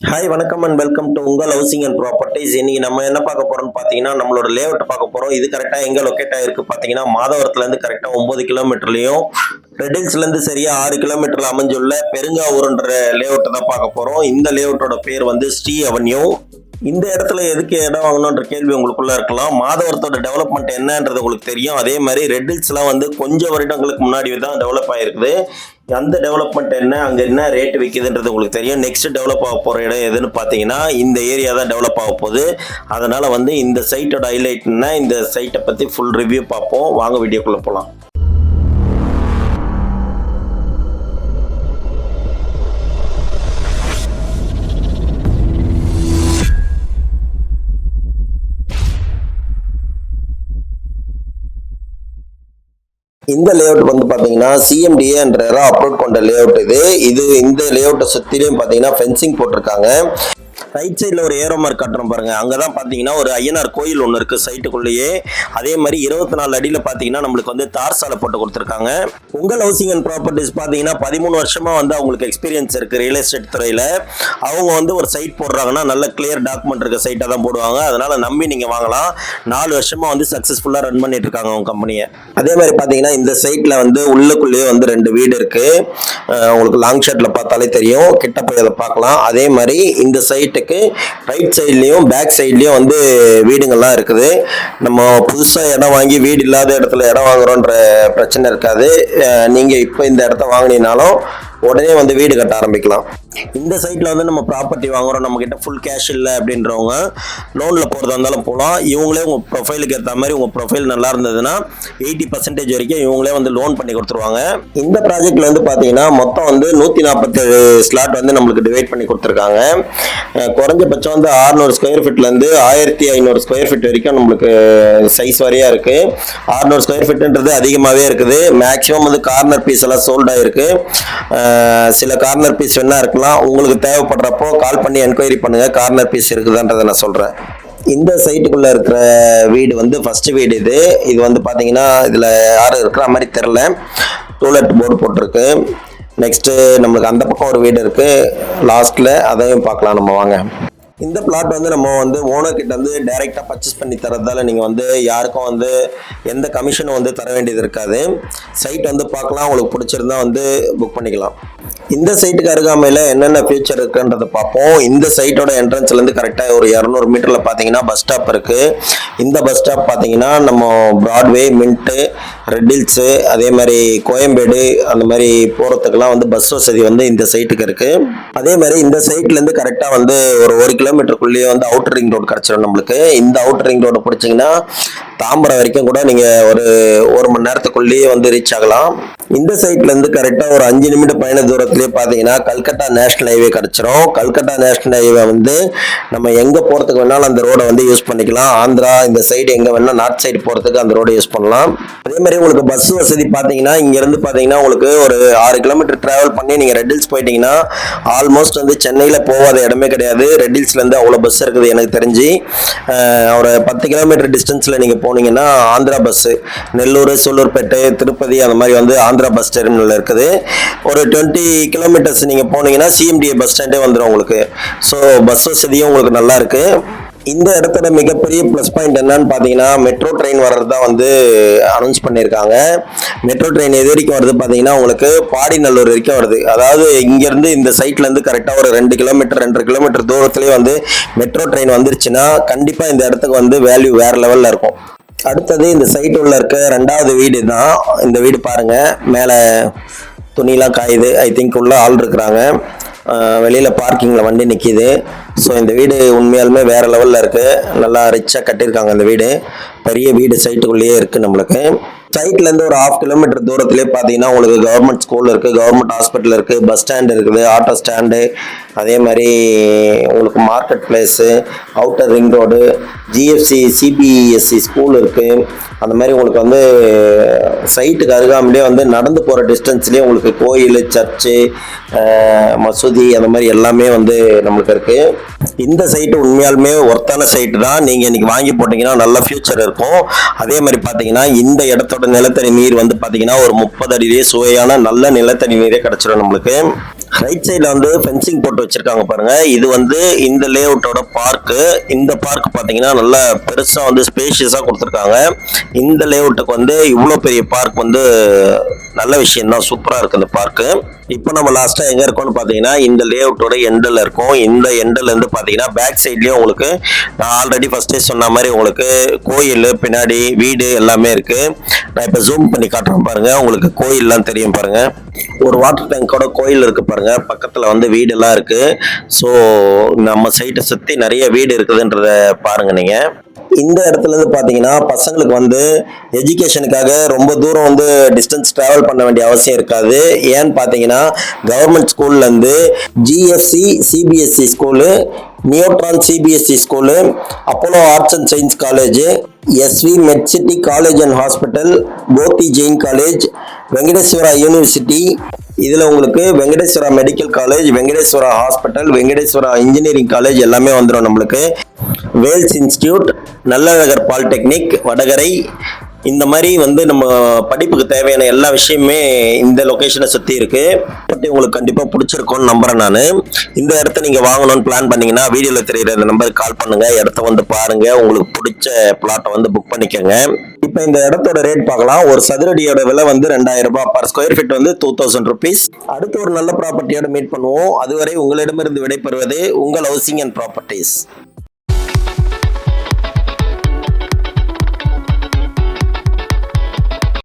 Hi வணக்கம் and welcome to உங்கள் housing and properties இன்னைக்கு நம்ம என்ன பார்க்க போறோம்னு பார்த்தீங்கன்னா நம்மளோட லேஅவுட் பார்க்க போறோம். இது கரெக்டாக எங்க லொக்கேட் ஆயிருக்கு பார்த்தீங்கன்னா மாதவரத்துலேருந்து கரெக்டாக ஒன்பது கிலோமீட்டர்லையும் ரெட்டில்ஸ்லேருந்து சரியா ஆறு கிலோமீட்டர்ல அமைஞ்சுள்ள பெருங்காவூர்ன்ற லேஅவுட்டை தான் பார்க்க போறோம். இந்த லேஅவுட்டோட பேர் வந்து ஸ்ரீ அவென்யூ இந்த இடத்துல எதுக்கு இடம் வாங்கணுன்ற கேள்வி உங்களுக்குள்ள இருக்கலாம். மாதவரத்தோட டெவலப்மெண்ட் என்னன்றது உங்களுக்கு தெரியும். அதே மாதிரி ரெட்டில்ஸ்லாம் வந்து கொஞ்சம் வருடங்களுக்கு முன்னாடி தான் டெவலப் ஆயிருக்குது. அந்த டெவலப்மெண்ட் என்ன அங்கே என்ன ரேட் விற்கிதுன்றது உங்களுக்கு தெரியும். நெக்ஸ்ட் டெவலப் ஆக போகிற இடம் எதுன்னு பார்த்தீங்கன்னா இந்த ஏரியா தான் டெவலப் ஆக போகுது. அதனால் வந்து இந்த சைட்டோட ஹைலைட்னா இந்த சைட்டை பற்றி ஃபுல் ரிவ்யூ பார்ப்போம். வாங்க வீடியோக்குள்ளே போகலாம் இந்த லேஅவுட் வந்து பார்த்தீங்கன்னா சிஎம்டிஏன்ற அப்லோட் கொண்ட லேஅவுட் இது. இது இந்த லேஅவுட்டை சுற்றிலையும் பார்த்தீங்கன்னா ஃபென்சிங் போட்டிருக்காங்க. ரைட் சைடில் ஒரு ஏரோ மார்க் காட்டுறோம் பாருங்க. அங்கே தான் பார்த்தீங்கன்னா ஒரு ஐயனார் கோயில் ஒன்று இருக்குது சைட்டுக்குள்ளேயே. அதே மாதிரி இருபத்தி நாலு அடியில் பார்த்தீங்கன்னா நம்மளுக்கு வந்து தார் சாலை போட்டு கொடுத்துருக்காங்க. உங்கள் ஹவுசிங் அண்ட் ப்ராப்பர்ட்டிஸ் பார்த்தீங்கன்னா பதிமூணு வருஷமாக வந்து அவங்களுக்கு எக்ஸ்பீரியன்ஸ் இருக்குது ரியல் எஸ்டேட் துறையில். அவங்க வந்து ஒரு சைட் போடுறாங்கன்னா நல்ல கிளியர் டாக்குமெண்ட் இருக்க சைட்டாக தான் போடுவாங்க. அதனால் நம்பி நீங்கள் வாங்கலாம். நாலு வருஷமாக வந்து சக்ஸஸ்ஃபுல்லாக ரன் பண்ணிட்டு இருக்காங்க அவங்க கம்பெனியை அதே மாதிரி பார்த்தீங்கன்னா இந்த சைட்டில் வந்து உள்ளுக்குள்ளேயே வந்து ரெண்டு வீடு இருக்குது உங்களுக்கு லாங் ஷாட்டில் பார்த்தாலே தெரியும். கிட்ட போய் அதை பார்க்கலாம். அதே மாதிரி இந்த சைட்டு சைட்டுக்கு ரைட் சைட்லேயும் பேக் சைட்லேயும் வந்து வீடுங்கள்லாம் இருக்குது. நம்ம புதுசாக இடம் வாங்கி வீடு இல்லாத இடத்துல இடம் வாங்குறோன்ற பிரச்சனை இருக்காது. நீங்கள் இப்போ இந்த இடத்த வாங்கினீங்கனாலும் உடனே வந்து வீடு கட்ட ஆரம்பிக்கலாம். இந்த சைட்டில் வந்து நம்ம ப்ராப்பர்ட்டி வாங்குறோம். நம்ம கிட்ட ஃபுல் கேஷ் இல்லை அப்படின்றவங்க லோனில் போகிறதா இருந்தாலும் போகலாம் இவங்களே உங்கள் ப்ரொஃபைலுக்கு ஏற்ற மாதிரி உங்கள் ப்ரொஃபைல் நல்லா இருந்ததுன்னா எயிட்டி பர்சன்டேஜ் வரைக்கும் இவங்களே வந்து லோன் பண்ணி கொடுத்துருவாங்க. இந்த ப்ராஜெக்ட்ல வந்து பார்த்தீங்கன்னா மொத்தம் வந்து நூற்றி நாற்பத்தேழு ஸ்லாட் வந்து நம்மளுக்கு டிவைட் பண்ணி கொடுத்துருக்காங்க. குறைஞ்சபட்சம் வந்து 600 ஸ்கொயர் ஃபீட்லேருந்து ஆயிரத்தி ஐநூறு ஸ்கொயர் ஃபீட் வரைக்கும் நம்மளுக்கு சைஸ் வரையாக இருக்குது 600 ஸ்கொயர் ஃபீட்டுன்றது அதிகமாகவே இருக்குது. மேக்ஸிமம் வந்து கார்னர் பீஸ் எல்லாம் சோல்ட் ஆயிருக்கு. சில கார்னர் பீஸ் வேணா இருக்கலாம். உங்களுக்கு தேவைப்படுறப்போ கால் பண்ணி என்கொயரி பண்ணுங்க கார்னர் பீஸ் இருக்குதான்றதை நான் சொல்கிறேன் இந்த சைட்டுக்குள்ள இருக்கிற வீடு வந்து ஃபர்ஸ்ட் வீடு இது. இது வந்து பாத்தீங்கன்னா இதுல யாரும் இருக்கிற மாதிரி தெரில டூலெட் போர்டு போட்டிருக்கு. நெக்ஸ்ட்டு நம்மளுக்கு அந்த பக்கம் ஒரு வீடு இருக்கு. லாஸ்ட்ல அதையும் பார்க்கலாம் நம்ம வாங்க. இந்த பிளாட் வந்து நம்ம வந்து ஓனர் கிட்ட வந்து டைரெக்டாக பர்ச்சேஸ் பண்ணி தரதால நீங்கள் வந்து யாருக்கும் வந்து எந்த கமிஷனும் வந்து தர வேண்டியது இருக்காது. சைட் வந்து பார்க்கலாம். உங்களுக்கு பிடிச்சிருந்தா வந்து புக் பண்ணிக்கலாம். இந்த சைட்டுக்கு அருகாமையில் என்னென்ன ஃபியூச்சர் இருக்குன்றத பார்ப்போம். இந்த சைட்டோட என்ட்ரன்ஸ்லேருந்து கரெக்டாக ஒரு இரநூறு மீட்டரில் பார்த்தீங்கன்னா பஸ் ஸ்டாப் இருக்குது இந்த பஸ் ஸ்டாப் பார்த்தீங்கன்னா நம்ம ப்ராட்வே மின்ட்டு ரெட்டில்ஸு அதே மாதிரி கோயம்பேடு அந்த மாதிரி போகிறதுக்கெல்லாம் வந்து பஸ் வசதி வந்து இந்த சைட்டுக்கு இருக்குது அதே மாதிரி இந்த சைட்லேருந்து கரெக்டாக வந்து ஒரு ஒரு கிலோமீட்டருக்குள்ளேயே வந்து அவுட்டர் ரிங் ரோடு கிடச்சிடும் நம்மளுக்கு. இந்த அவுட்டர் ரிங் ரோடு பிடிச்சிங்கன்னா தாம்பரம் வரைக்கும் கூட நீங்கள் ஒரு ஒரு மணி நேரத்துக்குள்ளேயே வந்து ரீச் ஆகலாம். இந்த சைட்லேருந்து கரெக்டாக ஒரு அஞ்சு நிமிடம் பயண இதே பார்த்தீங்கன்னா கல்கட்டா நேஷனல் ஹைவே கிடச்சிரும். கல்கட்டா நேஷனல் ஹைவே வந்து நம்ம எங்கே போகிறதுக்கு வேணாலும் அந்த ரோடை வந்து யூஸ் பண்ணிக்கலாம். ஆந்திரா இந்த சைடு எங்கே வேணால் நார்த் சைடு போகிறதுக்கு அந்த ரோடை யூஸ் பண்ணலாம். அதே மாதிரி உங்களுக்கு பஸ் வசதி பார்த்தீங்கன்னா இங்கேருந்து பார்த்தீங்கன்னா உங்களுக்கு ஒரு ஆறு கிலோமீட்டர் ட்ராவல் பண்ணி நீங்கள் ரெட்டில்ஸ் போயிட்டீங்கன்னா ஆல்மோஸ்ட் வந்து சென்னையில் போகாத இடமே கிடையாது. ரெட்டில்ஸ்லேருந்து அவ்வளோ பஸ் இருக்குது எனக்கு தெரிஞ்சு. ஒரு பத்து கிலோமீட்டர் டிஸ்டன்ஸில் நீங்கள் போனீங்கன்னா ஆந்திரா பஸ்ஸு நெல்லூர் சூலூர்பேட்டை திருப்பதி அந்த மாதிரி வந்து ஆந்திரா பஸ் டெர்மினல் இருக்குது. ஒரு டுவெண்ட்டி கிலோமீட்டர்ஸ் நீங்கள் போனீங்கன்னா சிஎம்டிஏ பஸ் ஸ்டாண்டே வந்துடும் உங்களுக்கு. ஸோ பஸ் வசதியும் உங்களுக்கு நல்லா இருக்குது இந்த இடத்துல மிகப்பெரிய ப்ளஸ் பாயிண்ட் என்னன்னு பார்த்தீங்கன்னா மெட்ரோ ட்ரெயின் வர்றது தான் வந்து அனௌன்ஸ் பண்ணியிருக்காங்க மெட்ரோ ட்ரெயின் எது வரைக்கும் வருது பார்த்தீங்கன்னா உங்களுக்கு பாடிநல்லூர் வரைக்கும் வருது. அதாவது இங்கேருந்து இந்த சைட்லேருந்து கரெக்டாக ஒரு ரெண்டு கிலோமீட்டர் ரெண்டரை கிலோமீட்டர் தூரத்துலேயே வந்து மெட்ரோ ட்ரெயின் வந்துருச்சுன்னா கண்டிப்பாக இந்த இடத்துக்கு வந்து வேல்யூ வேறு லெவலில் இருக்கும். அடுத்தது இந்த சைட் உள்ள இருக்க ரெண்டாவது வீடு தான். இந்த வீடு பாருங்கள் மேலே துணிலாம் காயுது. ஐ திங்க் உள்ளே ஆள் இருக்கிறாங்க. வெளியில் பார்க்கிங்கில் வண்டி நிற்கிது ஸோ இந்த வீடு உண்மையாலுமே வேறு லெவலில் இருக்குது நல்லா ரிச்சாக கட்டியிருக்காங்க இந்த வீடு. பெரிய வீடு சைட்டுக்குள்ளேயே இருக்குது நம்மளுக்கு. சைட்லேருந்து ஒரு ஹாஃப் கிலோமீட்டர் தூரத்துலேயே பார்த்தீங்கன்னா உங்களுக்கு கவர்மெண்ட் ஸ்கூல் இருக்குது கவர்மெண்ட் ஹாஸ்பிட்டல் இருக்குது பஸ் ஸ்டாண்ட் இருக்குது ஆட்டோ ஸ்டாண்டு அதே மாதிரி உங்களுக்கு market place outer ring road GFC CBSE school இருக்குது அந்த மாதிரி உங்களுக்கு வந்து சைட்டுக்கு அருகாமலே வந்து நடந்து போகிற டிஸ்டன்ஸ்லேயே உங்களுக்கு கோயில் சர்ச்சு மசூதி அந்த மாதிரி எல்லாமே வந்து நம்மளுக்கு இருக்குது இந்த சைட்டு உண்மையாலுமே ஒர்த்தான சைட்டு தான். நீங்கள் இன்றைக்கி வாங்கி போட்டிங்கன்னா நல்ல ஃப்யூச்சர் இருக்கும். அதே மாதிரி பார்த்தீங்கன்னா இந்த இடத்தோட நிலத்தடி நீர் வந்து பார்த்தீங்கன்னா ஒரு முப்பது அடியிலே சுவையான நல்ல நிலத்தடி நீரே கிடச்சிடும் நம்மளுக்கு. ரைட் சைடில் வந்து ஃபென்சிங் போட்டு வச்சிருக்காங்க பாருங்க. இது வந்து இந்த லேஅவுட்டோட பார்க்கு இந்த பார்க் பார்த்தீங்கன்னா நல்லா பெருசாக வந்து ஸ்பேஷியஸாக கொடுத்துருக்காங்க. இந்த லேஅவுட்டுக்கு வந்து இவ்வளோ பெரிய பார்க் வந்து நல்ல விஷயம் தான் சூப்பராக இருக்குது இந்த பார்க்கு இப்போ நம்ம லாஸ்ட்டாக எங்கே இருக்கோம்னு பார்த்தீங்கன்னா இந்த லேஅவுட்டோட எண்டில் இருக்கும். இந்த எண்டில் இருந்து பார்த்தீங்கன்னா பேக் சைட்லேயும் உங்களுக்கு நான் ஆல்ரெடி ஃபஸ்ட்டே சொன்ன மாதிரி உங்களுக்கு கோயில் பின்னாடி வீடு எல்லாமே இருக்குது நான் இப்போ ஜூம் பண்ணி காட்டுறேன் பாருங்கள் உங்களுக்கு கோயிலெலாம் தெரியும் பாருங்கள் ஒரு வாட்டர் டேங்கோட கோயில் இருக்கு பாருங்க. பக்கத்தில் வந்து வீடெல்லாம் இருக்கு. ஸோ நம்ம சைட்டை சுற்றி நிறைய வீடு இருக்குதுன்றத பாருங்க நீங்கள் இந்த இடத்துல இருந்து பார்த்தீங்கன்னா பசங்களுக்கு வந்து எஜுகேஷனுக்காக ரொம்ப தூரம் வந்து டிஸ்டன்ஸ் ட்ராவல் பண்ண வேண்டிய அவசியம் இருக்காது. ஏன்னு பார்த்தீங்கன்னா கவர்மெண்ட் ஸ்கூல்லேருந்து GSC CBSE school Neotron CBSE school Apollo arts and science college SV Medcity college and hospital Kothi Jain college Venkateswara university இதில் உங்களுக்கு Venkateswara medical college Venkateswara hospital Venkateswara engineering college எல்லாமே வந்துடும் நம்மளுக்கு. Vels institute Nallazhagar polytechnic Vadakarai. இந்த மாதிரி வந்து நம்ம படிப்புக்கு தேவையான எல்லா விஷயமே இந்த லொக்கேஷனை சுற்றி இருக்கு. பற்றி உங்களுக்கு கண்டிப்பாக பிடிச்சிருக்கோன்னு நம்புறேன் நான். இந்த இடத்த நீங்கள் வாங்கணும்னு பிளான் பண்ணிங்கன்னா வீடியோவில் தெரியுற இந்த நம்பருக்கு கால் பண்ணுங்கள் இடத்த வந்து பாருங்கள் உங்களுக்கு பிடிச்ச பிளாட்டை வந்து புக் பண்ணிக்கோங்க. இப்போ இந்த இடத்தோட ரேட் பார்க்கலாம். ஒரு சதுரடியோட விலை வந்து ரெண்டாயிரம் ரூபாய் பர் ஸ்கொயர் ஃபீட் வந்து டூ தௌசண்ட் ருபீஸ் அடுத்து ஒரு நல்ல ப்ராப்பர்ட்டியோட மீட் பண்ணுவோம். அதுவரை உங்களிடமிருந்து விடைபெறுவது உங்கள் ஹவுசிங் அண்ட் ப்ராப்பர்ட்டிஸ்